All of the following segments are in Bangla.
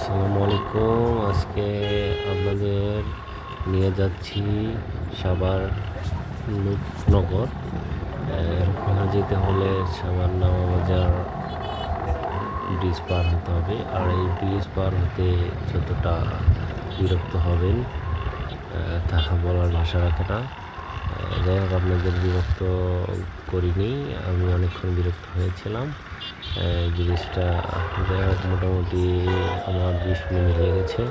আসসালামু আলাইকুম। আজকে আপনাদের নিয়ে যাচ্ছি সাভার নগর। ওখানে যেতে হলে সাভার নামাবাজার ব্রিজ পার হতে হবে। আর এই ব্রিজ পার হতে যতটা বিরক্ত হবেন তা বলার ভাষা রাখে না। যাই হোক, আপনাদের বিরক্ত করিনি। আমি অনেকক্ষণ বিরক্ত হয়েছিলাম। হোক, মোটামুটি আমার বিশ মিনিট লেগেছে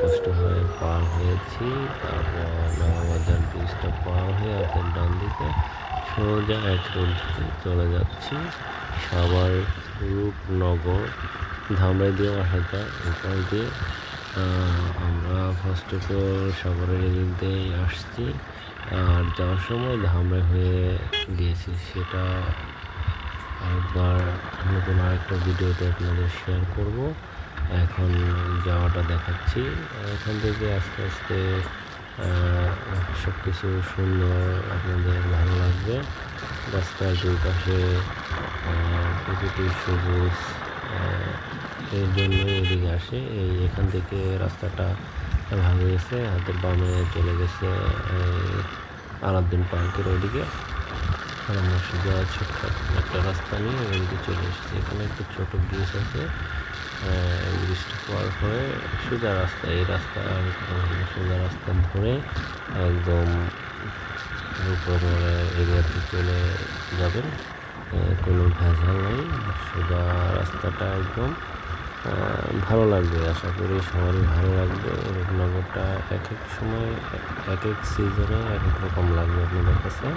কষ্ট হয়ে পার হয়েছি। তারপর নয়াবাজার ব্রিজটা পার হয়ে হাতের ডান দিকে সোজা এক চলে যাচ্ছি। সাভার রূপনগর ধামরাই দিয়ে আসা যায় এপাশ দিয়ে। আমরা ফার্স্ট অফ অল সাভারের এদিক আসছি। আর যাওয়ার সময় ধামরাই হয়ে গিয়েছি, সেটা আরেকবার নতুন আরেকটা ভিডিওতে আপনাদের শেয়ার করব। এখন যাওয়াটা দেখাচ্ছি। এখান থেকে আস্তে আস্তে সব কিছু সুন্দর আপনাদের ভালো লাগবে। রাস্তার দুই পাশে সবুজ এর জন্যই এদিকে আসে। এই এখান থেকে রাস্তাটা ভালো হয়েছে হাতের বামে চলে গেছে, এই আলাউদ্দিন পার্কের ওইদিকে। আর আমরা সোজা ছোট্ট একটা রাস্তা নিয়ে ওইদিকে চলে এসেছি। এখানে একটা ছোট ব্রিজ আছে ব্রিজটা পার করে সোজা রাস্তা, এই রাস্তা সোজা রাস্তা ধরে একদম উপরে এরিয়াতে চলে যাবেন। কোনো ভেজাল নেই, সোজা রাস্তাটা একদম ভালো লাগবে, আশা করি সবারই ভালো লাগবে। রূপনগরটা এক এক সময় এক এক সিজনে এক এক রকম লাগবে আপনাদের কাছে।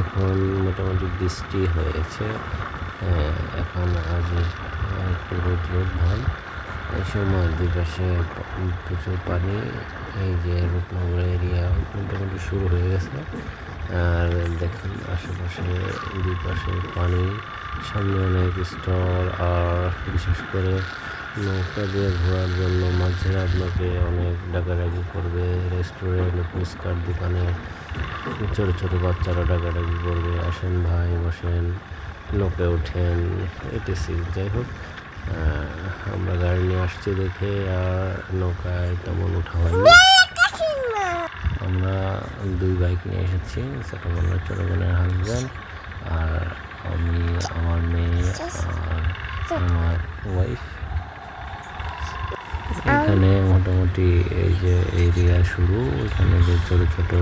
এখন মোটামুটি বৃষ্টি হয়েছে। এখন আজ রোদ রোদ এই সময় দুপাশে প্রচুর পানি, এই যে রূপনগর এরিয়া মোটামুটি শুরু হয়ে গেছে। আর দেখেন, আশেপাশে দুপাশে পানি, সামনে অনেক স্টল, আর বিশেষ করে নৌকা দিয়ে ঘোরার জন্য মাঝে আপনাকে অনেক ডাকাডাকি করবে রেস্টুরেন্ট ফুচকার দোকানে। ছোটো ছোটো বাচ্চারা ডাকাডাকি করবে, আসেন ভাই বসেন, লোকে ওঠেন এটিসি যাই হোক আমরা গাড়ি নিয়ে আসছি দেখে আর নৌকায় তেমন ওঠা হয়নি। আমরা দুই বাইক নিয়ে এসেছি বোনের, ছোটো বোনের হাজব্যান্ড আর আমি আমার মেয়ে আর আমার ওয়াইফ এখানে মোটামুটি এই যে এরিয়া শুরু, এখানে যে ছোটো ছোটো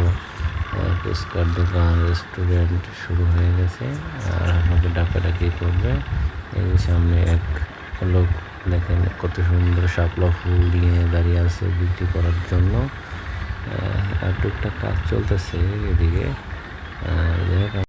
ফুচকার দোকান রেস্টুরেন্ট শুরু হয়ে গেছে। আর আমাকে ডাকাডাকি করবে। এই সামনে এক লোক, দেখেন কত সুন্দর শাপলা ফুল নিয়ে দাঁড়িয়ে আছে বিক্রি করার জন্য। আর টুকটাক কাজ চলতেছে এদিকে।